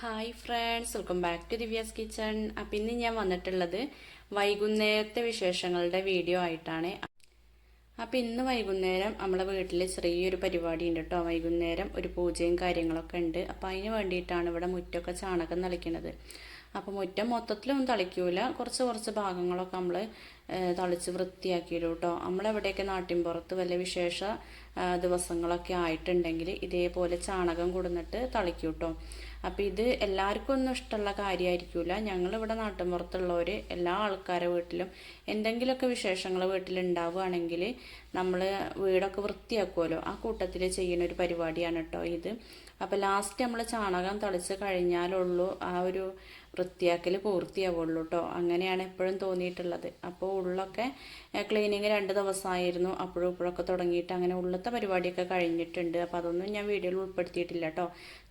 Hi friends welcome back to Divya's kitchen അപ്പം ഇന്ന് ഞാൻ വന്നിട്ടുള്ളത് വൈകുന്നേരത്തെ വിശേഷങ്ങളുടെ വീഡിയോ ആയിട്ടാണ്. അപ്പം ഇന്ന് വൈകുന്നേരം നമ്മളെ വീട്ടിൽ ചെറിയൊരു പരിപാടി ഉണ്ട് കേട്ടോ വൈകുന്നേരം ഒരു പൂജയും കാര്യങ്ങളൊക്കെ ഉണ്ട്. അപ്പം അതിന് വേണ്ടിയിട്ടാണ് ഇവിടെ മുറ്റമൊക്കെ ചാണകം തളിക്കുന്നത് അപ്പോൾ മുറ്റം മൊത്തത്തിലൊന്നും തളിക്കൂല. കുറച്ച് കുറച്ച് ഭാഗങ്ങളൊക്കെ നമ്മൾ തളിച്ച് വൃത്തിയാക്കിയിടും കേട്ടോ നമ്മളെവിടെയൊക്കെ നാട്ടിൻപുറത്ത് വല്ല വിശേഷ ദിവസങ്ങളൊക്കെ ആയിട്ടുണ്ടെങ്കിൽ ഇതേപോലെ ചാണകം കൊടുന്നിട്ട് തളിക്കും കേട്ടോ അപ്പോൾ ഇത് എല്ലാവർക്കും ഒന്നും ഇഷ്ടമുള്ള കാര്യമായിരിക്കില്ല ഞങ്ങളിവിടെ നാട്ടിൻപുറത്തുള്ളവർ എല്ലാ ആൾക്കാരുടെ വീട്ടിലും എന്തെങ്കിലുമൊക്കെ വിശേഷങ്ങൾ വീട്ടിലുണ്ടാവുകയാണെങ്കിൽ നമ്മൾ വീടൊക്കെ വൃത്തിയാക്കുമല്ലോ ആ കൂട്ടത്തിൽ ചെയ്യുന്ന ഒരു പരിപാടിയാണ് കേട്ടോ ഇത്. അപ്പോൾ ലാസ്റ്റ് നമ്മൾ ചാണകം തളിച്ച് കഴിഞ്ഞാലുള്ളൂ ആ ഒരു വൃത്തിയാക്കൽ പൂർത്തിയാവുള്ളൂ കേട്ടോ അങ്ങനെയാണ് എപ്പോഴും തോന്നിയിട്ടുള്ളത്. അപ്പോൾ ഉള്ളൊക്കെ ക്ലീനിങ് രണ്ട് ദിവസമായിരുന്നു അപ്പോഴും ഇപ്പോഴൊക്കെ തുടങ്ങിയിട്ട് അങ്ങനെ ഉള്ളത്തെ പരിപാടിയൊക്കെ കഴിഞ്ഞിട്ടുണ്ട്. അപ്പോൾ അതൊന്നും ഞാൻ വീഡിയോയിൽ ഉൾപ്പെടുത്തിയിട്ടില്ല കേട്ടോ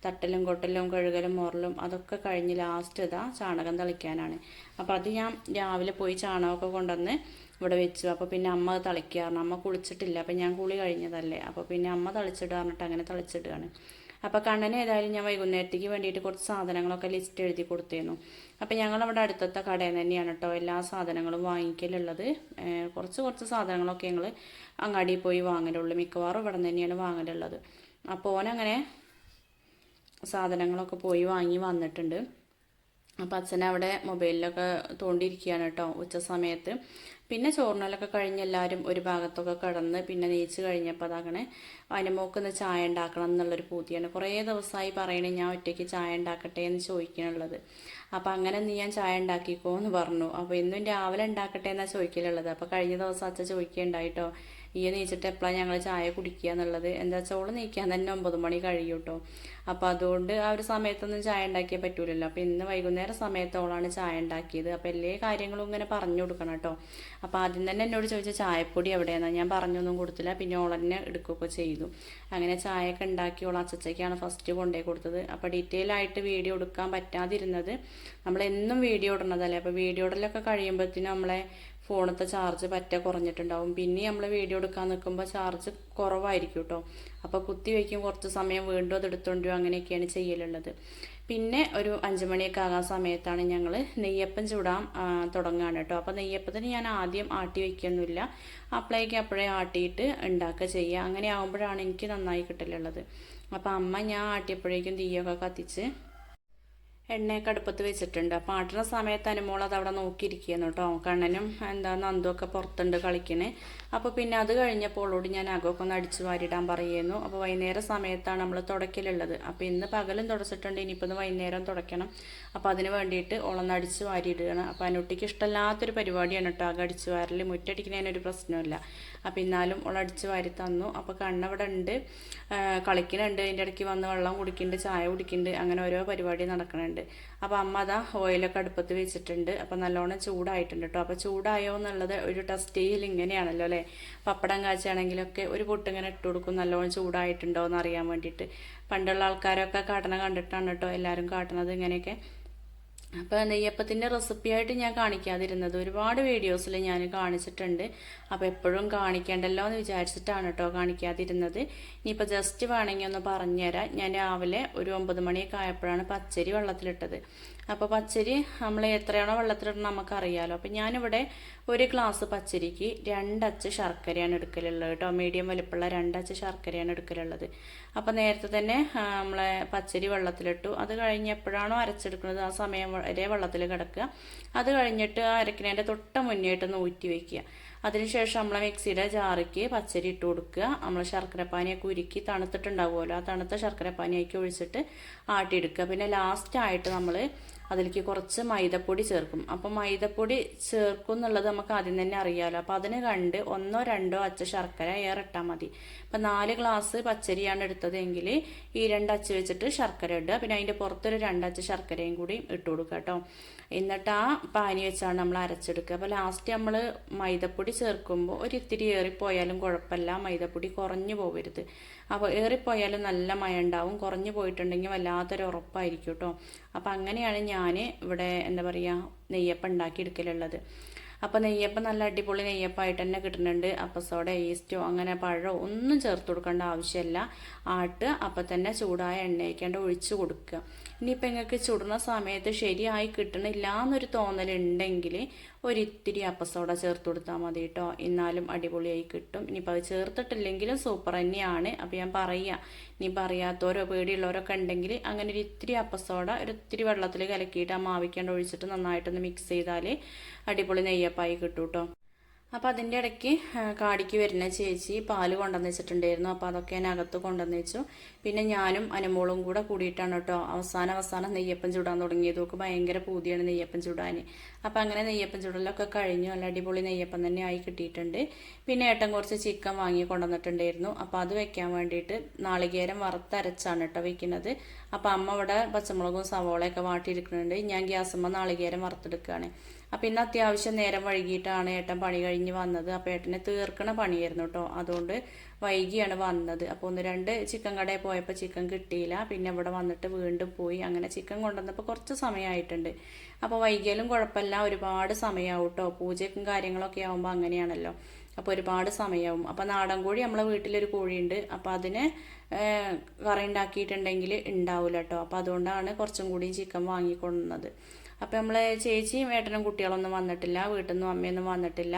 തട്ടലും കൊട്ടലും കഴുകലും മുറലും അതൊക്കെ കഴിഞ്ഞ് ലാസ്റ്റ് ഇതാ ചാണകം തളിക്കാനാണ്. അപ്പോൾ അത് ഞാൻ രാവിലെ പോയി ചാണകമൊക്കെ കൊണ്ടുവന്ന് ഇവിടെ വെച്ചു. അപ്പോൾ പിന്നെ അമ്മ തളിക്കാറുണ്ട് അമ്മ കുളിച്ചിട്ടില്ല. അപ്പോൾ ഞാൻ കുളി കഴിഞ്ഞതല്ലേ. അപ്പോൾ പിന്നെ അമ്മ തളിച്ചിടുക പറഞ്ഞിട്ട് അങ്ങനെ തളിച്ചിടുകയാണ്. അപ്പോൾ കണ്ണന് ഏതായാലും ഞാൻ വൈകുന്നേരത്തേക്ക് വേണ്ടിയിട്ട് കുറച്ച് സാധനങ്ങളൊക്കെ ലിസ്റ്റ് എഴുതി കൊടുത്തിരുന്നു അപ്പോൾ ഞങ്ങൾ അവിടെ അടുത്തത്തെ കടയിൽ തന്നെയാണ് കേട്ടോ എല്ലാ സാധനങ്ങളും വാങ്ങിക്കലുള്ളത്. കുറച്ച് കുറച്ച് സാധനങ്ങളൊക്കെ ഞങ്ങൾ അങ്ങാടിയിൽ പോയി വാങ്ങലുള്ളൂ. മിക്കവാറും ഇവിടെ തന്നെയാണ് വാങ്ങലുള്ളത്. അപ്പോൾ ഓനങ്ങനെ സാധനങ്ങളൊക്കെ പോയി വാങ്ങി വന്നിട്ടുണ്ട്. അപ്പം അച്ഛൻ അവിടെ മൊബൈലിലൊക്കെ തോണ്ടിയിരിക്കുകയാണ് കേട്ടോ ഉച്ച സമയത്ത്. പിന്നെ ചോറിനലൊക്കെ കഴിഞ്ഞ് എല്ലാവരും ഒരു ഭാഗത്തൊക്കെ കടന്ന് പിന്നെ നീച്ച് കഴിഞ്ഞപ്പോൾ അതങ്ങനെ അതിന് ചായ ഉണ്ടാക്കണം എന്നുള്ളൊരു പൂതിയാണ്. കുറേ ദിവസമായി പറയണേ ഞാൻ ഒറ്റയ്ക്ക് ചായ ഉണ്ടാക്കട്ടെ എന്ന് ചോദിക്കാനുള്ളത് അപ്പോൾ അങ്ങനെ നീ ഞാൻ ചായ ഉണ്ടാക്കിക്കോ എന്ന് പറഞ്ഞു. അപ്പോൾ ഇന്നും രാവിലെ ഉണ്ടാക്കട്ടെ എന്നാണ് ചോദിക്കലുള്ളത്. അപ്പോൾ കഴിഞ്ഞ ദിവസം അച്ഛൻ ചോദിക്കുകയുണ്ടായിട്ടോ ഈ നീച്ചിട്ട് എപ്പോഴാണ് ഞങ്ങൾ ചായ കുടിക്കുക എന്നുള്ളത്? എന്താ വെച്ചാൽ ഓൾ നീക്കാൻ തന്നെ ഒമ്പത് മണി കഴിയും കേട്ടോ അപ്പോൾ അതുകൊണ്ട് ആ ഒരു സമയത്തൊന്നും ചായ ഉണ്ടാക്കിയാൽ പറ്റൂലല്ലോ. അപ്പോൾ ഇന്ന് വൈകുന്നേരം സമയത്തോളാണ് ചായ ഉണ്ടാക്കിയത്. അപ്പോൾ എല്ലാ കാര്യങ്ങളും ഇങ്ങനെ പറഞ്ഞു കൊടുക്കണം കേട്ടോ അപ്പോൾ ആദ്യം തന്നെ എന്നോട് ചോദിച്ച ചായപ്പൊടി എവിടെയാണ് ഞാൻ പറഞ്ഞൊന്നും കൊടുത്തില്ല. പിന്നെ ഓൾ തന്നെ എടുക്കുകയൊക്കെ ചെയ്തു. അങ്ങനെ ചായയൊക്കെ ഉണ്ടാക്കി ഓൾ അച്ചച്ചയ്ക്കാണ് ഫസ്റ്റ് കൊണ്ടേ കൊടുത്തത്. അപ്പോൾ ഡീറ്റെയിൽ ആയിട്ട് വീഡിയോ എടുക്കാൻ പറ്റാതിരുന്നത് നമ്മൾ എന്നും വീഡിയോ ഇടണതല്ലേ? അപ്പോൾ വീഡിയോ ഇടലൊക്കെ കഴിയുമ്പോഴത്തേനും നമ്മളെ ഫോണത്തെ ചാർജ് പറ്റ കുറഞ്ഞിട്ടുണ്ടാവും. പിന്നെ നമ്മൾ വീഡിയോ എടുക്കാൻ നിൽക്കുമ്പോൾ ചാർജ് കുറവായിരിക്കും കേട്ടോ അപ്പോൾ കുത്തി വയ്ക്കും കുറച്ച് സമയം വീണ്ടും അത് എടുത്തുകൊണ്ട് അങ്ങനെയൊക്കെയാണ് ചെയ്യലുള്ളത്. പിന്നെ ഒരു അഞ്ച് മണിയൊക്കെ ആകാൻ സമയത്താണ് ഞങ്ങൾ നെയ്യപ്പം ചൂടാൻ തുടങ്ങുകയാണ് കേട്ടോ അപ്പോൾ നെയ്യപ്പത്തിന് ഞാൻ ആദ്യം ആട്ടി വയ്ക്കൊന്നുമില്ല. അപ്പോഴേക്ക് അപ്പോഴേ ആട്ടിയിട്ട് ഉണ്ടാക്കുക ചെയ്യുക അങ്ങനെ ആകുമ്പോഴാണ് എനിക്ക് നന്നായി കിട്ടലുള്ളത്. അപ്പോൾ അമ്മ ഞാൻ ആട്ടിയപ്പോഴേക്കും തീയൊക്കെ കത്തിച്ച് എണ്ണയൊക്കെ അടുപ്പത്ത് വെച്ചിട്ടുണ്ട്. അപ്പോൾ ആട്ടുന്ന സമയത്ത് അനുമോൾ അത് അവിടെ നോക്കിയിരിക്കുന്നു കേട്ടോ കണ്ണനും എന്താ നന്ദുമൊക്കെ പുറത്തുണ്ട് കളിക്കണേ. അപ്പോൾ പിന്നെ അത് കഴിഞ്ഞപ്പോൾ ഉള്ളോട് ഞാൻ അകമൊക്കെ ഒന്ന് അടിച്ചു വാരിടാൻ പറയുന്നു. അപ്പോൾ വൈകുന്നേരം സമയത്താണ് നമ്മൾ തുടക്കലുള്ളത്. അപ്പോൾ ഇന്ന് പകലും തുടച്ചിട്ടുണ്ട്. ഇനിയിപ്പോൾ വൈകുന്നേരം തുടയ്ക്കണം അപ്പോൾ അതിന് വേണ്ടിയിട്ട് ഓളൊന്ന് അടിച്ചു വാരിയിടുകയാണ്. അപ്പോൾ അനുട്ടിക്ക് ഇഷ്ടമില്ലാത്തൊരു പരിപാടിയാണ് കേട്ടോ അകം അടിച്ചു വാരൽ മുറ്റടിക്കുന്നതിനൊരു പ്രശ്നമില്ല അപ്പോൾ എന്നാലും ഓൾ അടിച്ചു വാരി തന്നു. അപ്പോൾ കണ്ണവിടെ ഉണ്ട്. കളിക്കുന്നുണ്ട് അതിന്റെ ഇടയ്ക്ക് വന്ന് വെള്ളം കുടിക്കുന്നുണ്ട് ചായ കുടിക്കുന്നുണ്ട് അങ്ങനെ ഓരോ പരിപാടി നടക്കുന്നുണ്ട് അപ്പോൾ അമ്മ അതാ ഓയിലൊക്കെ അടുപ്പത്ത് വെച്ചിട്ടുണ്ട്. അപ്പോൾ നല്ലോണം ചൂടായിട്ടുണ്ട് കേട്ടോ അപ്പോൾ ചൂടായോ എന്നുള്ളത് ഒരു ടെസ്റ്റ് ചെയ്യൽ ഇങ്ങനെയാണല്ലോ അല്ലേ? പപ്പടം കാച്ചാണെങ്കിലൊക്കെ ഒരു പൊട്ട് ഇങ്ങനെ ഇട്ട് കൊടുക്കും. നല്ലോണം ചൂടായിട്ടുണ്ടോ എന്ന് അറിയാൻ വേണ്ടിയിട്ട്. പണ്ടുള്ള ആൾക്കാരൊക്കെ കാട്ടണ കണ്ടിട്ടാണ് കേട്ടോ എല്ലാവരും കാട്ടണത് ഇങ്ങനെയൊക്കെ. അപ്പോൾ നെയ്യപ്പത്തിന്റെ റെസിപ്പിയായിട്ട് ഞാൻ കാണിക്കാതിരുന്നത്. ഒരുപാട് വീഡിയോസിൽ ഞാൻ കാണിച്ചിട്ടുണ്ട്. അപ്പോൾ എപ്പോഴും കാണിക്കേണ്ടല്ലോ എന്ന് വിചാരിച്ചിട്ടാണ് കേട്ടോ കാണിക്കാതിരുന്നത്. ഇനിയിപ്പോൾ ജസ്റ്റ് വേണമെങ്കിൽ ഒന്ന് പറഞ്ഞുതരാം. ഞാൻ രാവിലെ ഒരു ഒമ്പത് മണിയൊക്കെ ആയപ്പോഴാണ് പച്ചരി വെള്ളത്തിലിട്ടത്. അപ്പോൾ പച്ചരി നമ്മൾ എത്രയാണോ വെള്ളത്തിലിടണം നമുക്കറിയാമല്ലോ അപ്പോൾ ഞാനിവിടെ ഒരു ഗ്ലാസ് പച്ചരിക്ക് രണ്ടച്ച് ശർക്കരയാണ് എടുക്കലുള്ളത് കേട്ടോ മീഡിയം വലിപ്പമുള്ള രണ്ടച്ച് ശർക്കരയാണ് എടുക്കലുള്ളത്. അപ്പോൾ നേരത്തെ തന്നെ നമ്മളെ പച്ചരി വെള്ളത്തിലിട്ടു. അത് കഴിഞ്ഞ് എപ്പോഴാണോ അരച്ചെടുക്കുന്നത് ആ സമയം വരെ വെള്ളത്തിൽ കിടക്കുക. അത് കഴിഞ്ഞിട്ട് ആ അരക്കിനെ തൊട്ട മുന്നേയിട്ട് ഊറ്റി വയ്ക്കുക അതിനുശേഷം നമ്മളെ മിക്സിയുടെ ജാറിക്ക് പച്ചരി ഇട്ട് കൊടുക്കുക. നമ്മൾ ശർക്കരപ്പാനിയൊക്കെ ഉരുക്കി തണുത്തിട്ടുണ്ടാവുമല്ലോ. ആ തണുത്ത ശർക്കരപ്പാനിയൊക്കെ ഒഴിച്ചിട്ട് ആട്ടിയെടുക്കുക. പിന്നെ ലാസ്റ്റായിട്ട് നമ്മൾ അതിലേക്ക് കുറച്ച് മൈദപ്പൊടി ചേർക്കും. അപ്പോൾ മൈദപ്പൊടി ചേർക്കും എന്നുള്ളത് നമുക്ക് ആദ്യം തന്നെ അറിയാമല്ലോ അപ്പോൾ അതിന് കണ്ട് ഒന്നോ രണ്ടോ അച്ച ശർക്കര ഏറിട്ടാൽ മതി. ഇപ്പം നാല് ഗ്ലാസ് പച്ചരിയാണ് എടുത്തതെങ്കിൽ ഈ രണ്ട് അച്ച വെച്ചിട്ട് ശർക്കര ഇടുക. പിന്നെ അതിന്റെ പുറത്തൊരു രണ്ടച്ച് ശർക്കരയും കൂടി ഇട്ട് കൊടുക്കുക കേട്ടോ. എന്നിട്ട് ആ പാനി വെച്ചാണ് നമ്മൾ അരച്ചെടുക്കുക. അപ്പോൾ ലാസ്റ്റ് നമ്മൾ മൈദപ്പൊടി ചേർക്കുമ്പോൾ ഒരു ഇത്തിരി ഏറിപ്പോയാലും കുഴപ്പമില്ല. മൈദപ്പൊടി കുറഞ്ഞു പോകരുത് അപ്പോൾ ഏറിപ്പോയാലും നല്ല മഴ ഉണ്ടാവും കുറഞ്ഞു പോയിട്ടുണ്ടെങ്കിൽ വല്ലാത്തൊരു ഉറപ്പായിരിക്കും കേട്ടോ അപ്പോൾ അങ്ങനെയാണ് ഞാൻ ഇവിടെ എന്താ പറയുക നെയ്യപ്പം ഉണ്ടാക്കിയെടുക്കലുള്ളത്. അപ്പോൾ നെയ്യപ്പം നല്ല അടിപൊളി നെയ്യപ്പമായിട്ട് തന്നെ കിട്ടുന്നുണ്ട്. അപ്പോൾ സോഡ ഈസ്റ്റോ അങ്ങനെ പഴമോ ഒന്നും ചേർത്ത് കൊടുക്കേണ്ട ആവശ്യമില്ല. ആട്ട് അപ്പം തന്നെ ചൂടായ എണ്ണയൊക്കെ ഒഴിച്ച് കൊടുക്കുക. ഇനിയിപ്പോൾ നിങ്ങൾക്ക് ചുടുന്ന സമയത്ത് ശരിയായി കിട്ടണില്ല എന്നൊരു തോന്നലുണ്ടെങ്കിൽ ഒരിത്തിരി അപ്പസോട ചേർത്ത് കൊടുത്താൽ മതി കേട്ടോ എന്നാലും അടിപൊളിയായി കിട്ടും. ഇനിയിപ്പോൾ അത് ചേർത്തിട്ടില്ലെങ്കിലും സൂപ്പർ തന്നെയാണ്. അപ്പോൾ ഞാൻ പറയുക ഇനിയിപ്പോൾ അറിയാത്തവരോ പേടിയുള്ളവരൊക്കെ ഉണ്ടെങ്കിൽ അങ്ങനെ ഒരു ഇത്തിരി അപ്പസോട ഒരു ഇത്തിരി വെള്ളത്തിൽ കലക്കിയിട്ട് ആ മാവിക്കാണ്ട് ഒഴിച്ചിട്ട് നന്നായിട്ടൊന്ന് മിക്സ് ചെയ്താൽ അടിപൊളി നെയ്യപ്പായി കിട്ടും കേട്ടോ അപ്പോൾ അതിന്റെ ഇടയ്ക്ക് കാടിക്ക് വരുന്ന ചേച്ചി പാൽ കൊണ്ടുവന്ന് വെച്ചിട്ടുണ്ടായിരുന്നു. അപ്പോൾ അതൊക്കെ ഞാൻ അകത്ത് കൊണ്ടുവന്ന് വെച്ചു. പിന്നെ ഞാനും അനുമോളും കൂടെ കൂടിയിട്ടാണ് കേട്ടോ അവസാനം അവസാനം നെയ്യപ്പം ചൂടാൻ തുടങ്ങിയത്. ഒക്കെ ഭയങ്കര പൂതിയാണ് നെയ്യപ്പം ചൂടാൻ അപ്പോൾ അങ്ങനെ നെയ്യപ്പം ചൂടലൊക്കെ കഴിഞ്ഞു. നല്ല അടിപൊളി നെയ്യപ്പം തന്നെ ആയി കിട്ടിയിട്ടുണ്ട്. പിന്നെ ഏട്ടൻ കുറച്ച് ചിക്കൻ വാങ്ങി കൊണ്ടുവന്നിട്ടുണ്ടായിരുന്നു. അപ്പോൾ അത് വെക്കാൻ വേണ്ടിയിട്ട് നാളികേരം വറുത്തരച്ചാണ് കേട്ടോ വെക്കുന്നത്. അപ്പോൾ അമ്മ ഇവിടെ പച്ചമുളകും സവോളയൊക്കെ വാട്ടിയിരിക്കുന്നുണ്ട്. ഞാൻ ഗ്യാസമ്മ നാളികേരം വറുത്തെടുക്കുകയാണ്. അപ്പം ഇന്ന് അത്യാവശ്യം നേരം വൈകിട്ടാണ് ഏട്ടൻ പണി കഴിഞ്ഞ് വന്നത്. അപ്പോൾ ഏട്ടനെ തീർക്കണ പണിയായിരുന്നു കേട്ടോ അതുകൊണ്ട് വൈകിയാണ് വന്നത്. അപ്പോൾ ഒന്ന് രണ്ട് ചിക്കൻ കടയിൽ പോയപ്പോൾ ചിക്കൻ കിട്ടിയില്ല. പിന്നെ ഇവിടെ വന്നിട്ട് വീണ്ടും പോയി. അങ്ങനെ ചിക്കൻ കൊണ്ടുവന്നപ്പോൾ കുറച്ച് സമയമായിട്ടുണ്ട്. അപ്പോൾ വൈകിയാലും കുഴപ്പമില്ല. ഒരുപാട് സമയമാവും കേട്ടോ പൂജയ്ക്കും കാര്യങ്ങളൊക്കെ ആകുമ്പോൾ അങ്ങനെയാണല്ലോ. അപ്പോൾ ഒരുപാട് സമയമാവും അപ്പോൾ നാടൻ കോഴി നമ്മളെ വീട്ടിലൊരു കോഴിയുണ്ട്. അപ്പോൾ അതിന് കറി ഉണ്ടാക്കിയിട്ടുണ്ടെങ്കിൽ ഉണ്ടാവില്ല കേട്ടോ അപ്പോൾ അതുകൊണ്ടാണ് കുറച്ചും കൂടി ചിക്കൻ വാങ്ങിക്കൊണ്ടുവന്നത് അപ്പോൾ നമ്മളെ ചേച്ചിയും ഏട്ടനും കുട്ടികളൊന്നും വന്നിട്ടില്ല. വീട്ടിൽ നിന്നും അമ്മയൊന്നും വന്നിട്ടില്ല.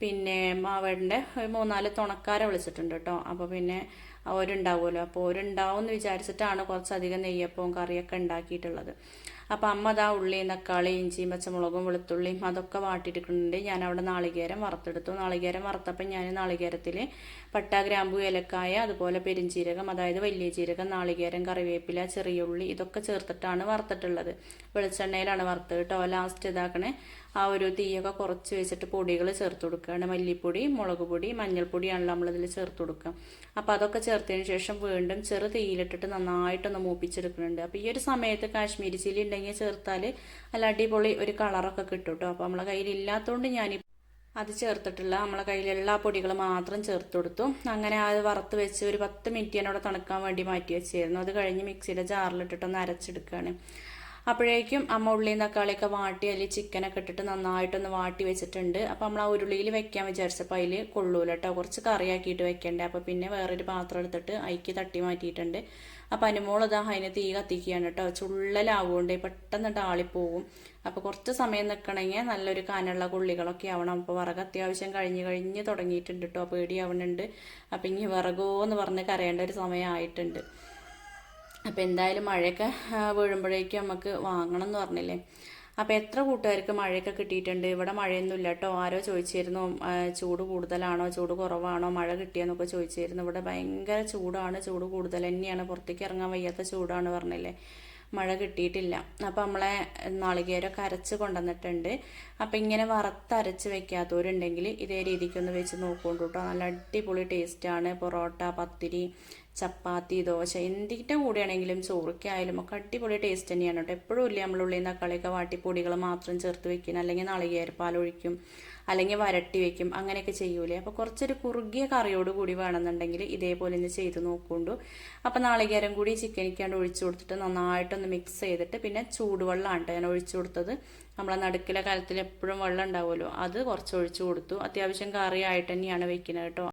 പിന്നെ മാവേട്ടന്റെ മൂന്നാൽ തുണക്കാരെ വിളിച്ചിട്ടുണ്ട് കേട്ടോ അപ്പോൾ പിന്നെ അവരുണ്ടാവുമല്ലോ. അപ്പോൾ അവരുണ്ടാവും എന്ന് വിചാരിച്ചിട്ടാണ് കുറച്ചധികം നെയ്യപ്പവും കറിയൊക്കെ ഉണ്ടാക്കിയിട്ടുള്ളത്. അപ്പം അമ്മ അതാ ഉള്ളിയും തക്കാളി ഇഞ്ചിയും പച്ചമുളകും വെളുത്തുള്ളിയും അതൊക്കെ വാട്ടിയിട്ടിട്ടുണ്ട്. ഞാൻ അവിടെ നാളികേരം വറുത്തെടുത്തു. നാളികേരം വറുത്തപ്പം ഞാൻ നാളികേരത്തിൽ പട്ട ഗ്രാമ്പു ഏലക്കായ അതുപോലെ പെരിഞ്ചീരകം അതായത് വലിയ ജീരകം നാളികേരം കറിവേപ്പില ചെറിയ ഉള്ളി ഇതൊക്കെ ചേർത്തിട്ടാണ് വറുത്തിട്ടുള്ളത്. വെളിച്ചെണ്ണയിലാണ് വറുത്തത് കേട്ടോ. ലാസ്റ്റ് ഇതാക്കണേ. ആ ഒരു തീയൊക്കെ കുറച്ച് വെച്ചിട്ട് പൊടികൾ ചേർത്ത് കൊടുക്കുകയാണ്. മല്ലിപ്പൊടി മുളക് പൊടി മഞ്ഞൾപ്പൊടിയാണല്ലോ നമ്മളിതിൽ ചേർത്ത് കൊടുക്കുക. അപ്പോൾ അതൊക്കെ ചേർത്തതിന് ശേഷം വീണ്ടും ചെറു തീയിലിട്ടിട്ട് നന്നായിട്ടൊന്ന് മൂപ്പിച്ചെടുക്കുന്നുണ്ട്. അപ്പോൾ ഈ ഒരു സമയത്ത് കാശ്മീരി ചില്ലി ഉണ്ടെങ്കിൽ ചേർത്താൽ നല്ല അടിപൊളി ഒരു കളറൊക്കെ കിട്ടും കേട്ടോ അപ്പോൾ നമ്മളെ കയ്യിലില്ലാത്തതുകൊണ്ട് ഞാൻ അത് ചേർത്തിട്ടില്ല. നമ്മളെ കയ്യിലുള്ള പൊടികൾ മാത്രം ചേർത്ത് കൊടുത്തു. അങ്ങനെ അത് വറുത്ത് വെച്ച് ഒരു പത്ത് മിനിറ്റ് എന്നോട് തണുക്കാൻ വേണ്ടി മാറ്റി വെച്ചായിരുന്നു അത് കഴിഞ്ഞ് മിക്സിയുടെ ജാറിലിട്ടിട്ടൊന്ന് അരച്ചെടുക്കുകയാണ്. അപ്പോഴേക്കും അമ്മ ഉള്ളിയും തക്കാളിയൊക്കെ വാട്ടി അതിൽ ചിക്കനൊക്കെ ഇട്ടിട്ട് നന്നായിട്ടൊന്ന് വാട്ടി വെച്ചിട്ടുണ്ട്. അപ്പോൾ നമ്മൾ ആ ഉരുളിയിൽ വെക്കാൻ വിചാരിച്ചപ്പോൾ അതിൽ കൊള്ളൂല കേട്ടോ കുറച്ച് കറിയാക്കിയിട്ട് വെക്കണ്ടേ. അപ്പോൾ പിന്നെ വേറൊരു പാത്രം എടുത്തിട്ട് അയക്ക് തട്ടി മാറ്റിയിട്ടുണ്ട്. അപ്പോൾ അനുമോളതാ അതിന് തീ കത്തിക്കുകയാണ് കേട്ടോ ചുള്ളലാവുകൊണ്ട് പെട്ടെന്ന് ആളിപ്പോവും അപ്പോൾ കുറച്ച് സമയം നിൽക്കണമെങ്കിൽ നല്ലൊരു കാനുള്ള കുള്ളികളൊക്കെ ആവണം. അപ്പോൾ വിറക് അത്യാവശ്യം കഴിഞ്ഞ് കഴിഞ്ഞ് തുടങ്ങിയിട്ടുണ്ട് കേട്ടോ പേടിയാവുന്നുണ്ട് അപ്പം ഇനി വിറകോ എന്ന് പറഞ്ഞ് കരയേണ്ട ഒരു സമയമായിട്ടുണ്ട് അപ്പോൾ എന്തായാലും മഴയൊക്കെ വീഴുമ്പോഴേക്കും നമുക്ക് വാങ്ങണം എന്ന് പറഞ്ഞില്ലേ? അപ്പോൾ എത്ര കൂട്ടുകാർക്ക് മഴയൊക്കെ കിട്ടിയിട്ടുണ്ട്? ഇവിടെ മഴയൊന്നും ഇല്ല കേട്ടോ. ആരോ ചോദിച്ചിരുന്നു ചൂട് കൂടുതലാണോ ചൂട് കുറവാണോ മഴ കിട്ടിയെന്നൊക്കെ ചോദിച്ചിരുന്നു. ഇവിടെ ഭയങ്കര ചൂടാണ് ചൂട് കൂടുതൽ തന്നെയാണ്. പുറത്തേക്ക് ഇറങ്ങാൻ വയ്യാത്ത ചൂടാണ് പറഞ്ഞില്ലേ? മഴ കിട്ടിയിട്ടില്ല. അപ്പോൾ നമ്മളെ നാളികേരമൊക്കെ അരച്ച് കൊണ്ടുവന്നിട്ടുണ്ട്. അപ്പോൾ ഇങ്ങനെ വറുത്തരച്ച് വെക്കാത്തവരുണ്ടെങ്കിൽ ഇതേ രീതിക്കൊന്ന് വെച്ച് നോക്കുകൊണ്ടു കേട്ടോ. നല്ല അടിപൊളി ടേസ്റ്റാണ് പൊറോട്ട പത്തിരി ചപ്പാത്തി ദോശ എന്തിന്റെ കൂടെയാണെങ്കിലും ചോറയ്ക്കായാലും ഒക്കെ അടിപൊളി ടേസ്റ്റ് തന്നെയാണ് കേട്ടോ. എപ്പോഴും ഇല്ല നമ്മൾ ഉള്ളിൽ തക്കാളിയൊക്കെ വാട്ടിപ്പൊടികൾ മാത്രം ചേർത്ത് വെക്കും. അല്ലെങ്കിൽ നാളികേരപ്പാൽ ഒഴിക്കും. അല്ലെങ്കിൽ വരട്ടി വെക്കും. അങ്ങനെയൊക്കെ ചെയ്യൂലേ. അപ്പോൾ കുറച്ചൊരു കുറുകിയ കറിയോട് കൂടി വേണമെന്നുണ്ടെങ്കിൽ ഇതേപോലെ ഒന്ന് ചെയ്ത് നോക്കുകൊണ്ടു. അപ്പോൾ നാളികേരം കൂടി ചിക്കനിക്കാണ്ട് ഒഴിച്ചു കൊടുത്തിട്ട് നന്നായിട്ടൊന്ന് മിക്സ് ചെയ്തിട്ട് പിന്നെ ചൂടുവെള്ളമാണ് കേട്ടോ ഞാൻ ഒഴിച്ചു കൊടുത്തത്. നമ്മളെ നടുക്കിലെ കാലത്തിൽ എപ്പോഴും വെള്ളം ഉണ്ടാവുമല്ലോ. അത് കുറച്ച് ഒഴിച്ചു കൊടുത്തു. അത്യാവശ്യം കറിയായിട്ട് തന്നെയാണ് വെക്കുന്നത് കേട്ടോ.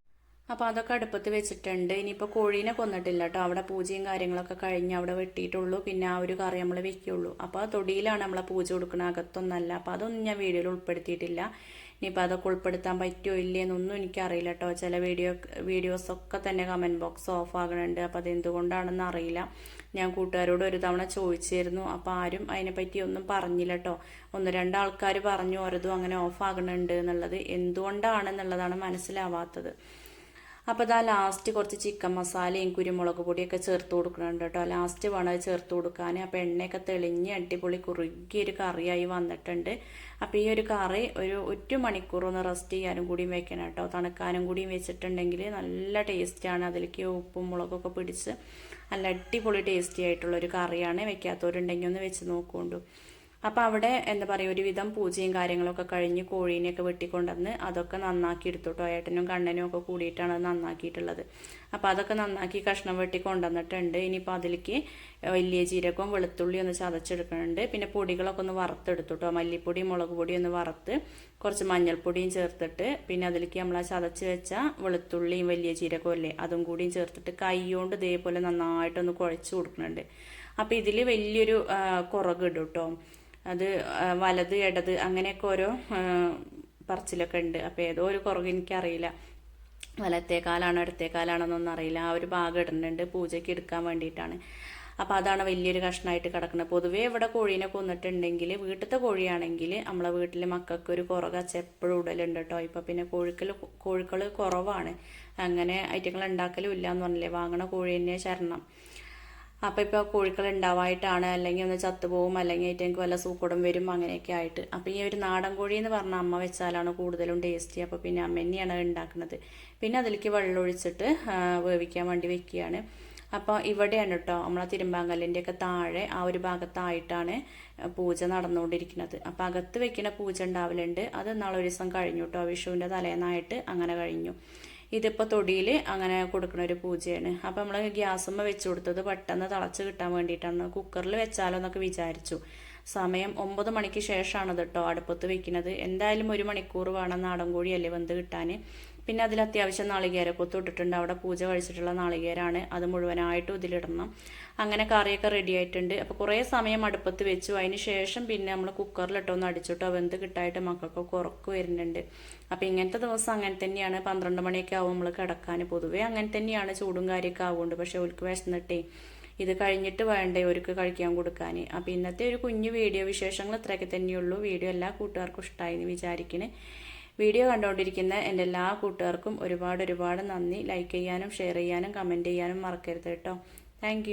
അപ്പോൾ അതൊക്കെ അടുപ്പത്ത് വെച്ചിട്ടുണ്ട്. ഇനിയിപ്പോൾ കോഴീനെ കൊന്നിട്ടില്ല കേട്ടോ അവിടെ പൂജയും കാര്യങ്ങളൊക്കെ കഴിഞ്ഞ് അവിടെ വെട്ടിയിട്ടുള്ളൂ. പിന്നെ ആ ഒരു കറി നമ്മൾ വെക്കുള്ളൂ. അപ്പോൾ തൊടിയിലാണ് നമ്മളെ പൂജ കൊടുക്കുന്ന അകത്തൊന്നല്ല. അപ്പോൾ അതൊന്നും ഞാൻ വീഡിയോയിൽ ഉൾപ്പെടുത്തിയിട്ടില്ല. ഇനിയിപ്പോൾ അതൊക്കെ ഉൾപ്പെടുത്താൻ പറ്റുമോ ഇല്ലേ എന്നൊന്നും എനിക്കറിയില്ല കേട്ടോ ചില വീഡിയോ വീഡിയോസൊക്കെ തന്നെ കമന്റ് ബോക്സ് ഓഫ് ആകുന്നുണ്ട് അപ്പോൾ അതെന്തുകൊണ്ടാണെന്ന് അറിയില്ല. ഞാൻ കൂട്ടുകാരോട് ഒരു തവണ ചോദിച്ചിരുന്നു. അപ്പോൾ ആരും അതിനെപ്പറ്റി ഒന്നും പറഞ്ഞില്ല കേട്ടോ ഒന്ന് രണ്ട് ആൾക്കാർ പറഞ്ഞു. ഓരോതും അങ്ങനെ ഓഫ് ആകുന്നുണ്ട് എന്നുള്ളത് എന്തുകൊണ്ടാണെന്നുള്ളതാണ് മനസ്സിലാവാത്തത്. അപ്പോൾ ഇതാ ലാസ്റ്റ് കുറച്ച് ചിക്കൻ മസാലയും കുരുമുളക് പൊടിയൊക്കെ ചേർത്ത് കൊടുക്കുന്നുണ്ട് കേട്ടോ. ലാസ്റ്റ് വേണം അത് ചേർത്ത് കൊടുക്കാൻ അപ്പോൾ എണ്ണയൊക്കെ തെളിഞ്ഞ് അടിപൊളി കുറുകിയൊരു കറിയായി വന്നിട്ടുണ്ട്. അപ്പോൾ ഈ ഒരു കറി ഒരു ഒറ്റ മണിക്കൂർ ഒന്ന് റെസ്റ്റ് ചെയ്യാനും കൂടിയും വെക്കണം കേട്ടോ. തണുക്കാനും കൂടിയും വെച്ചിട്ടുണ്ടെങ്കിൽ നല്ല ടേസ്റ്റാണ് അതിലേക്ക് ഉപ്പും മുളകൊക്കെ പിടിച്ച് നല്ല അടിപൊളി ടേസ്റ്റി ആയിട്ടുള്ളൊരു കറിയാണ്. വെക്കാത്തവരുണ്ടെങ്കിൽ ഒന്ന് വെച്ച് നോക്കുകൊണ്ടു അപ്പോൾ അവിടെ എന്താ പറയുക ഒരുവിധം പൂജയും കാര്യങ്ങളൊക്കെ കഴിഞ്ഞ് കോഴീനെയൊക്കെ വെട്ടിക്കൊണ്ടുവന്ന് അതൊക്കെ നന്നാക്കി എടുത്തോട്ടോ ഏട്ടനും കണ്ണനും ഒക്കെ കൂടിയിട്ടാണ് അത് നന്നാക്കിയിട്ടുള്ളത്. അപ്പോൾ അതൊക്കെ നന്നാക്കി കഷ്ണം വെട്ടി കൊണ്ടുവന്നിട്ടുണ്ട്. ഇനിയിപ്പോൾ അതിലേക്ക് വലിയ ജീരകവും വെളുത്തുള്ളി ഒന്ന് ചതച്ചെടുക്കുന്നുണ്ട്. പിന്നെ പൊടികളൊക്കെ ഒന്ന് വറുത്തെടുത്തോട്ടോ മല്ലിപ്പൊടി മുളക് പൊടി ഒന്ന് വറുത്ത് കുറച്ച് മഞ്ഞൾപ്പൊടിയും ചേർത്തിട്ട് പിന്നെ അതിലേക്ക് നമ്മൾ ആ ചതച്ച് വെച്ച വെളുത്തുള്ളിയും വലിയ ജീരകവും അല്ലേ അതും കൂടിയും ചേർത്തിട്ട് കൈ കൊണ്ട് ഇതേപോലെ നന്നായിട്ടൊന്ന് കുഴച്ച് കൊടുക്കുന്നുണ്ട്. അപ്പോൾ ഇതിൽ വലിയൊരു കുറകിടും കേട്ടോ അത് വലത് ഇടത് അങ്ങനെയൊക്കെ ഓരോ പറച്ചിലൊക്കെ ഉണ്ട്. അപ്പോൾ ഏതോ ഒരു കുറവ് എനിക്കറിയില്ല. വലത്തേക്കാലാണോ ഇടത്തേക്കാലാണോ എന്നൊന്നും അറിയില്ല. ആ ഒരു ഭാഗം ഇടുന്നുണ്ട്. പൂജയ്ക്ക് എടുക്കാൻ വേണ്ടിയിട്ടാണ്. അപ്പോൾ അതാണ് വലിയൊരു കഷ്ണമായിട്ട് കിടക്കുന്നത്. പൊതുവേ ഇവിടെ കോഴീനെ കൊന്നിട്ടുണ്ടെങ്കിൽ വീട്ടിലത്തെ കോഴിയാണെങ്കിൽ നമ്മളെ വീട്ടിൽ മക്കൾക്ക് ഒരു കുറകച്ച എപ്പോഴും ഉടലുണ്ട് കേട്ടോ ഇപ്പോൾ പിന്നെ കോഴിക്കൽ കോഴിക്കൾ കുറവാണ്. അങ്ങനെ ഐറ്റങ്ങൾ ഉണ്ടാക്കലും ഇല്ല എന്ന് പറഞ്ഞില്ലേ? വാങ്ങണ കോഴി തന്നെ ശരണം. അപ്പോൾ ഇപ്പോൾ കോഴികൾ ഉണ്ടാവായിട്ടാണ് അല്ലെങ്കിൽ ഒന്ന് ചത്തുപോകും അല്ലെങ്കിൽ ഏറ്റവും വല്ല സൂക്കുടം വരും അങ്ങനെയൊക്കെ ആയിട്ട്. അപ്പോൾ ഈ ഒരു നാടൻ കോഴി എന്ന് പറഞ്ഞ അമ്മ വെച്ചാലാണ് കൂടുതലും ടേസ്റ്റി അപ്പോൾ പിന്നെ അമ്മ തന്നെയാണ് ഉണ്ടാക്കുന്നത് പിന്നെ അതിലേക്ക് വെള്ളം ഒഴിച്ചിട്ട് വേവിക്കാൻ വേണ്ടി വെക്കുകയാണ്. അപ്പോൾ ഇവിടെയാണ് കേട്ടോ നമ്മളെ തിരുമ്പാങ്കല്ലിന്റെ ഒക്കെ താഴെ ആ ഒരു ഭാഗത്തായിട്ടാണ് പൂജ നടന്നുകൊണ്ടിരിക്കുന്നത് അപ്പോൾ അകത്ത് വെക്കുന്ന പൂജ ഉണ്ടാവലുണ്ട് അത് നാളെ ഒരു ദിവസം കഴിഞ്ഞു കേട്ടോ വിഷുവിന്റെ തലേന്നായിട്ട് അങ്ങനെ കഴിഞ്ഞു. ഇതിപ്പോൾ തൊടിയിൽ അങ്ങനെ കൊടുക്കുന്ന ഒരു പൂജയാണ്. അപ്പോൾ നമ്മൾ ഗ്യാസമ്മ വെച്ച് കൊടുത്തത് പെട്ടെന്ന് തിളച്ച് കിട്ടാൻ വേണ്ടിയിട്ടാണ്. കുക്കറിൽ വെച്ചാലോ എന്നൊക്കെ വിചാരിച്ചു. സമയം ഒമ്പത് മണിക്ക് ശേഷമാണ് കേട്ടോ അടുപ്പത്ത് വെക്കുന്നത് എന്തായാലും ഒരു മണിക്കൂർ വേണം നാടൻ കോഴിയല്ലേ വെന്ത് കിട്ടാൻ പിന്നെ അതിൽ അത്യാവശ്യം നാളികേര കൊത്തിട്ടിട്ടുണ്ട് അവിടെ പൂജ കഴിച്ചിട്ടുള്ള നാളികേരാണ്. അത് മുഴുവനായിട്ടും ഇതിലിടണം. അങ്ങനെ കറിയൊക്കെ റെഡി ആയിട്ടുണ്ട്. അപ്പോൾ കുറേ സമയം അടുപ്പത്ത് വെച്ചു. അതിന് ശേഷം പിന്നെ നമ്മൾ കുക്കറിലിട്ടൊന്ന് അടിച്ചിട്ടോ. വെന്ത് കിട്ടായിട്ട് മക്കൾക്കൊക്കെ ഉറക്ക് വരുന്നുണ്ട്. അപ്പോൾ ഇങ്ങനത്തെ ദിവസം അങ്ങനെ തന്നെയാണ്. പന്ത്രണ്ട് മണിയൊക്കെ ആവും നമ്മൾ കിടക്കാൻ. പൊതുവേ അങ്ങനെ തന്നെയാണ് ചൂടും കാര്യമൊക്കെ ആവുകൊണ്ട് പക്ഷേ ഓൽക്ക് വിശന്നിട്ടേ ഇത് കഴിഞ്ഞിട്ട് വേണ്ടേ ഒരുക്ക് കഴിക്കാൻ കൊടുക്കാൻ അപ്പോൾ ഇന്നത്തെ ഒരു കുഞ്ഞു വീഡിയോ വിശേഷങ്ങൾ ഇത്രയൊക്കെ തന്നെയുള്ളൂ. വീഡിയോ എല്ലാ കൂട്ടുകാർക്കും ഇഷ്ടമായി എന്ന് വിചാരിക്കുന്നു വീഡിയോ കണ്ടുകൊണ്ടിരിക്കുന്ന എന്റെ എല്ലാ കൂട്ടുകാർക്കും ഒരുപാട് ഒരുപാട് നന്ദി. ലൈക്ക് ചെയ്യാനും ഷെയർ ചെയ്യാനും കമന്റ് ചെയ്യാനും മറക്കരുത് കേട്ടോ. താങ്ക്